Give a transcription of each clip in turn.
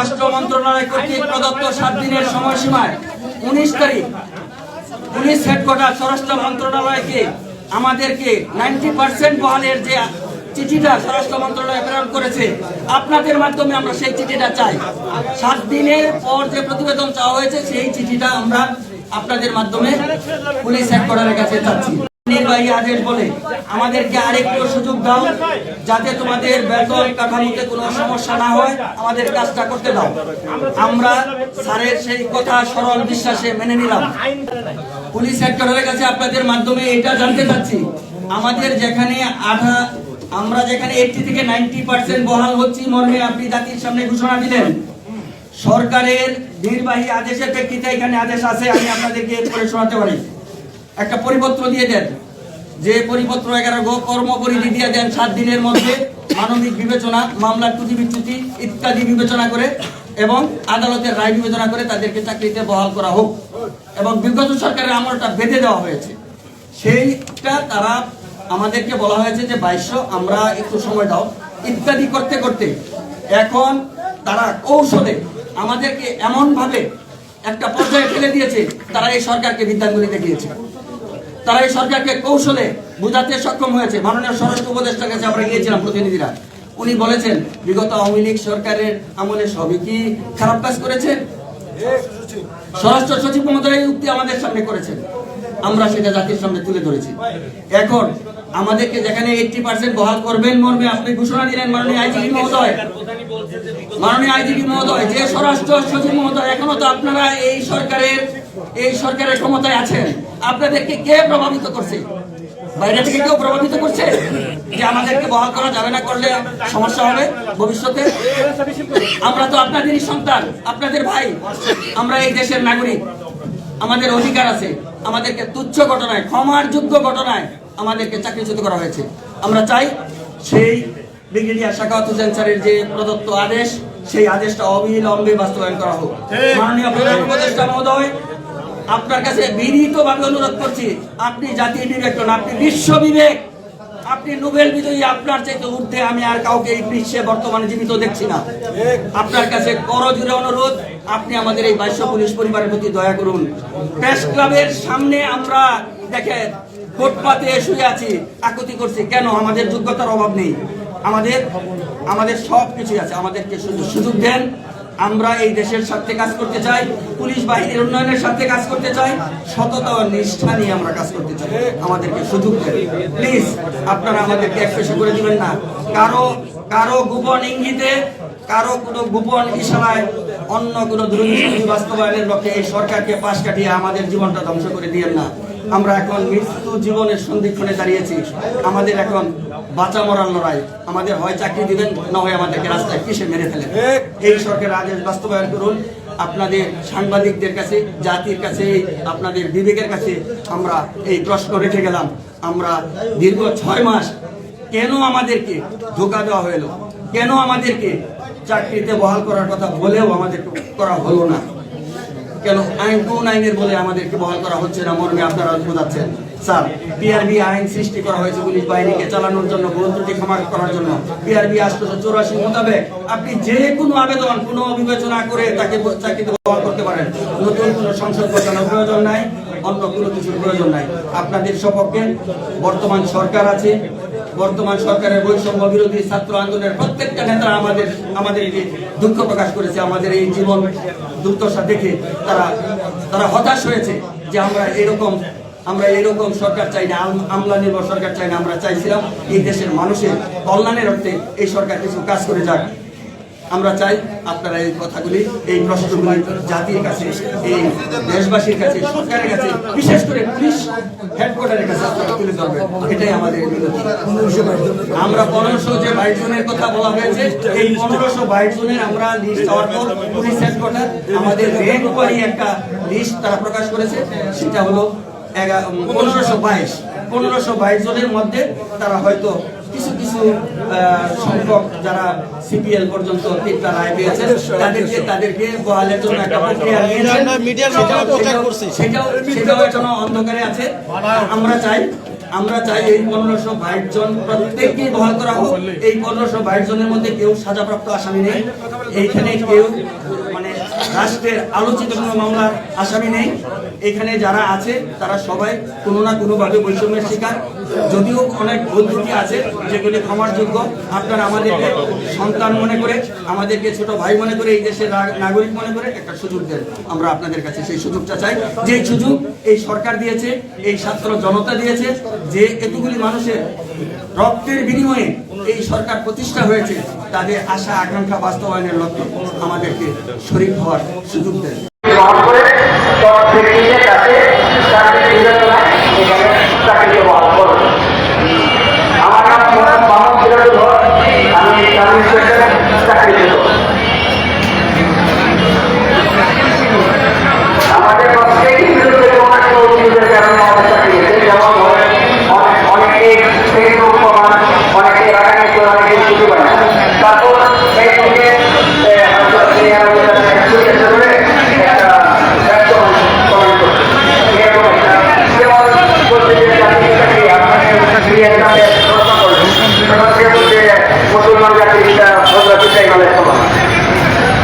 স্বরাষ্ট্র মন্ত্রণালয় কর্তৃক প্রদত্ত সাত দিনের সময়সীমায় উনিশ তারিখ পুলিশ হেডকোয়ার্টার স্বরাষ্ট্র মন্ত্রণালয়কে, আমাদেরকে নাইনটি পার্সেন্ট বহালের যে চিঠিটা স্বরাষ্ট্র মন্ত্রণালয় প্রেরণ করেছে, আপনাদের মাধ্যমে আমরা সেই চিঠিটা চাই। সাত দিনের পর যে প্রতিবেদন চাওয়া হয়েছে, সেই চিঠিটা আমরা আপনাদের মাধ্যমে পুলিশ হেডকোয়ার্টারের কাছে চাচ্ছি আপনাদের মাধ্যমে এটা জানতে চাচ্ছি। আমাদের যেখানে আধা আমরা যেখানে থেকে পার্সেন্ট বহাল হচ্ছি, মর্মে আপনি জাতির সামনে ঘোষণা দিলেন। সরকারের নির্বাহী আদেশের প্রেক্ষিতে এখানে আদেশ আছে, আমি আপনাদেরকে শোনাতে পারি। একটা পরিপত্র দিয়ে দেন। যে পরিপত্র এগারো গো কর্মপরিধি দিয়ে দেন সাত দিনের মধ্যে মানবিক বিবেচনা মামলার ত্রুটি বিচ্যুতি ইত্যাদি বিবেচনা করে এবং আদালতের রায় বিবেচনা করে তাদেরকে চাকরিতে বহাল করা হোক এবং বিগত সরকারের আমলটা বেঁধে দেওয়া হয়েছে। সেইটা তারা আমাদেরকে বলা হয়েছে যে, বাইশশো, আমরা একটু সময় দাও। ইত্যাদি করতে করতে এখন তারা কৌশলে আমাদেরকে এমনভাবে একটা পর্যায়ে ফেলে দিয়েছে, তারা এই সরকারকে বিদ্যাঙ্গুলি দেখিয়েছে তারা এই সরকারকে কৌশলে বোঝাতে সক্ষম হয়েছে। মাননীয় স্বরাষ্ট্র উপদেষ্টার কাছে আমরা গিয়েছিলাম প্রতিনিধিরা। উনি বলেছেন, বিগত আওয়ামী লীগ সরকারের আমলে সবই কি খারাপ কাজ করেছে? স্বরাষ্ট্র সচিব মহোদয় এই উক্তি আমাদের সামনে করেছেন। আমরা সেটা জাতির সামনে তুলে ধরেছি। এখন আমাদেরকে যেখানে এইটটি পার্সেন্ট বহাল করবেন মর্মে আপনি ঘোষণা দিলেন মাননীয় আইজিপি মহোদয়। মাননীয় আইজিপি মহোদয়, যে স্বরাষ্ট্র সচিব মহোদয়, এখনও তো আপনারা এই সরকারের এই সরকারের ক্ষমতায় আছেন আপনাদেরকে কে প্রভাবিত করছে? বাইরে থেকে কেউ প্রভাবিত করছে? যে আমাদেরকে বহাল করা যাবে না করলে সমস্যা হবে ভবিষ্যতে? আমরা তো আপনাদেরই সন্তান আপনাদের ভাই। আমরা এই দেশের নাগরিক। আমাদের অধিকার আছে। আমাদেরকে তুচ্ছ ঘটনায় ক্ষমার যোগ্য ঘটনায় আমাদেরকে চাকরিচ্যুত করা হয়েছে। আমরা চাই সেই ব্রিগেডিয়ার শাখাওয়াত হোসেন স্যারের যে প্রদত্ত আদেশ সেই আদেশটা অবিলম্বে বাস্তবায়ন করা হোক। মাননীয় প্রধান উপদেষ্টা মহোদয় আপনার কাছে বিনীতভাবে অনুরোধ করছি আপনি জাতীয় বিবেক নন, আপনি বিশ্ব বিবেক। আপনি নোবেল বিজয়ী আপনার চাইতে ঊর্ধ্বে আমি আর কাউকে এই বিশ্বে বর্তমানে জীবিত দেখছি না। আপনার কাছে করজোরে অনুরোধ আপনি আমাদের এই বাইশ পুলিশ পরিবারের প্রতি দয়া করুন। প্রেস ক্লাবের সামনে আমরা দেখেন ফুটপাতে শুয়ে আছি আকুতি করছি। কেন? আমাদের যোগ্যতার অভাব নেই। আমাদের আমাদের সব কিছুই আছে। আমাদেরকে সুযোগ দেন আমরা এই দেশের সাথে কাজ করতে চাই, পুলিশ বাহিনীর উন্নয়নের সাথে কাজ করতে চাই, সততা নিষ্ঠা নিয়ে আমরা কাজ করতে চাই। আমাদেরকে সুযোগ দেন। প্লিজ আপনারা আমাদেরকে একপেশে করে দিবেন না। কারও কারও গোপন ইঙ্গিতে, কারও কোনো গোপন ইশারায়, অন্য কোনো দুর্নীতি বাস্তবায়নের লক্ষ্যে এই সরকারকে পাশ কাটিয়ে আমাদের জীবনটা ধ্বংস করে দিয়েন না। আমরা এখন মৃত্যু জীবনের সন্ধিক্ষণে দাঁড়িয়েছি। আমাদের এখন বাঁচা মরার লড়াই। আমাদের হয় চাকরি দিবেন, না হয় আমাদেরকে রাস্তায় কিসে মেরে ফেলেন। এই সরকারের আদেশ বাস্তবায়ন করুন। আপনাদের সাংবাদিকদের কাছে, জাতির কাছে, আপনাদের বিবেকের কাছে আমরা এই প্রশ্ন রেখে গেলাম। আমরা দীর্ঘ ছয় মাস কেন আমাদেরকে ধোকা দেওয়া হলো? কেন আমাদেরকে চাকরিতে বহাল করার কথা বলেও আমাদের করা হলো না? কেন? আইন কোন আইনের বলে আমাদেরকে বহাল করা হচ্ছে না, মর্মে আপনারা বোঝাচ্ছেন স্যার, পিআরবি আইন সৃষ্টি করা হয়েছে পুলিশ বাহিনীকে চালানোর জন্য ভুল ক্ষমা করার জন্য। পিআরবি আটশোশো চৌরাশি মোতাবেক আপনি যে কোনো আবেদন, কোনো বিবেচনা করে তাকে চাকরিতে বহাল করতে পারেন। নতুন কোনো সংসদ গঠনের প্রয়োজন নাই, অন্য কোনো কিছুর প্রয়োজন নাই। আপনাদের সপক্ষে বর্তমান সরকার আছে বর্তমান সরকারের বৈষম্য বিরোধী ছাত্র আন্দোলনের প্রত্যেকটা নেতা আমাদের আমাদের দুঃখ প্রকাশ করেছে, আমাদের এই জীবন দুর্দশা দেখে তারা তারা হতাশ হয়েছে যে আমরা এরকম আমরা এরকম সরকার চাই না আমলা নির্ভর সরকার চাই না, আমরা চাইছিলাম এই দেশের মানুষের কল্যাণের অর্থে এই সরকার কিছু কাজ করে যাক। আমরা চাই আপনারা এই কথাগুলি, এই প্রশ্নগুলি জাতির কাছে, এই দেশবাসীর কাছে, সরকারের কাছে, বিশেষ করে পুলিশ হেডকোয়ার্টারের কাছে আপনারা তুলে ধরবেন। এটাই আমাদের আমরা পনেরোশো যে বাইশ জনের কথা বলা হয়েছে, এই পনেরোশো বাইশ জনের আমরা লিস্ট হওয়ার পর পুলিশ হেডকোয়ার্টার আমাদের র্যাঙ্ক ওয়ারি একটা লিস্ট তারা প্রকাশ করেছে, সেটা হলো এগারো পনেরোশো বাইশ। পনেরোশো বাইশ জনের মধ্যে তারা হয়তো কিছু কিছু সংখ্যক যারা সিপিএল পর্যন্ত তিনটা রায় পেয়েছে তাদেরকে তাদেরকে বহালের জন্য একটা প্রক্রিয়া আমরা সেটাও- সেটাও- করছি। সেটাও সেটাও এখনও অন্ধকারে আছে। আমরা চাই আমরা চাই এই পনেরোশো বাইশ জন প্রত্যেককে বহাল করা হোক। এই পনেরোশো বাইশ জনের মধ্যে কেউ সাজাপ্রাপ্ত আসামি নেই। এইখানে কেউ রাষ্ট্রের আলোচিত কোনো মামলার আসামি নেই। এখানে যারা আছে, তারা সবাই কোনো না কোনোভাবে বৈষম্যের শিকার। যদিও অনেক পদ্ধতি আছে, যেগুলি ক্ষমার যোগ্য। আপনারা আমাদেরকে সন্তান মনে করে, আমাদেরকে ছোট ভাই মনে করে, এই দেশের নাগরিক মনে করে একটা সুযোগ দেন। আমরা আপনাদের কাছে সেই সুযোগটা চাই। যে সুযোগ এই সরকার দিয়েছে, এই ছাত্র জনতা দিয়েছে, যে এতগুলি মানুষের রক্তের বিনিময়ে সরকার প্রতিষ্ঠা হয়েছে, তাদের আশা, আকাঙ্ক্ষা বাস্তবায়নের লক্ষ্যে আমাদেরকে শরীর হওয়ার সুযোগ দেন চাকরি আমার নাম মোহাম্মদ মোহাম্মদ সিরাজুল আমি সার্ভিস চাকরিরত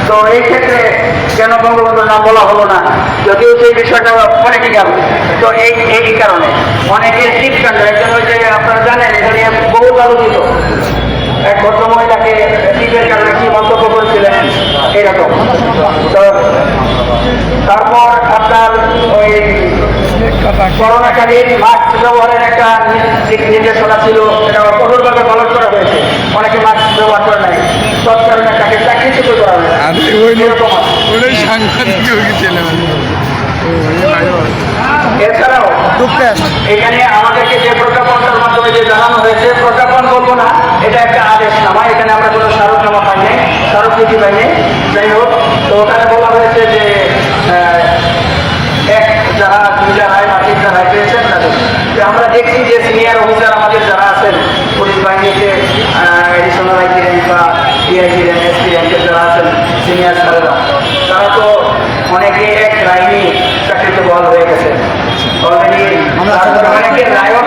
তো এই ক্ষেত্রে কেন বঙ্গবন্ধুর নাম বলা হলো না? যদিও সেই বিষয়টা গেল তো এই এই কারণে। অনেকে দীপকাণ্ড একজন ওই যে আপনারা জানেন, এখানে বহু আলোচিত এক ভদ্র মহিলাকে দ্বীপের কারণে কি মন্তব্য করেছিলেন? এরকম। তো তারপর আপনার ওই করোনাকালীন মাস্ক ব্যবহারের একটা নির্দেশনা ছিল এটা কঠোরভাবে পালন করা হয়েছে। অনেকে মাস্ক ব্যবহার করে নাই। তৎকালীন তাকে চাকরিচ্যুত করা হয়েছে আরে ওই সাংঘাতিক ছেলে এছাড়াও এখানে আমাদেরকে যে প্রজ্ঞাপনটার মাধ্যমে যে জানানো হয়েছে প্রজ্ঞাপন বলব না এটা একটা আদেশ নামা। এখানে আমরা কোনো স্মারকনামা পাই নাই স্মারকলিপি পাই নাই যাই হোক তো ওখানে বলা হয়েছে যে আহ, এক যারা দুই জায়গায় বা তিন জায়গায় পেয়েছেন তাদের যে আমরা দেখছি যে সিনিয়র অফিসার আমাদের যারা আছেন পুলিশ বাহিনীতে এডিশনাল আইজি র্যাঙ্ক বা ডিআইজি র্যাঙ্ক এসপি র্যাঙ্কের যারা আছেন সিনিয়র স্যারেরা তারা তো অনেকে এক লাইনে চাকরিতে বল হয়ে গেছে অলরেডি অনেকে রায়ও নাই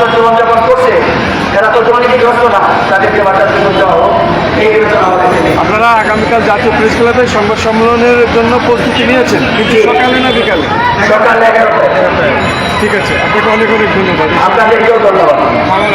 যে জীবন জীবনযাপন করছে এরা তো দুর্নীতিগ্রস্ত না তাদেরকে বাচ্চা জীবন হোক এই আপনারা আগামীকাল জাতীয় প্রেস ক্লাবে সংবাদ সম্মেলনের জন্য প্রস্তুতি নিয়েছেন? কিন্তু। সকালে না বিকালে? সকালে এগারোটায়। ঠিক আছে আপনাকে অনেক অনেক ধন্যবাদ। আপনাদেরকেও ধন্যবাদ। ভালো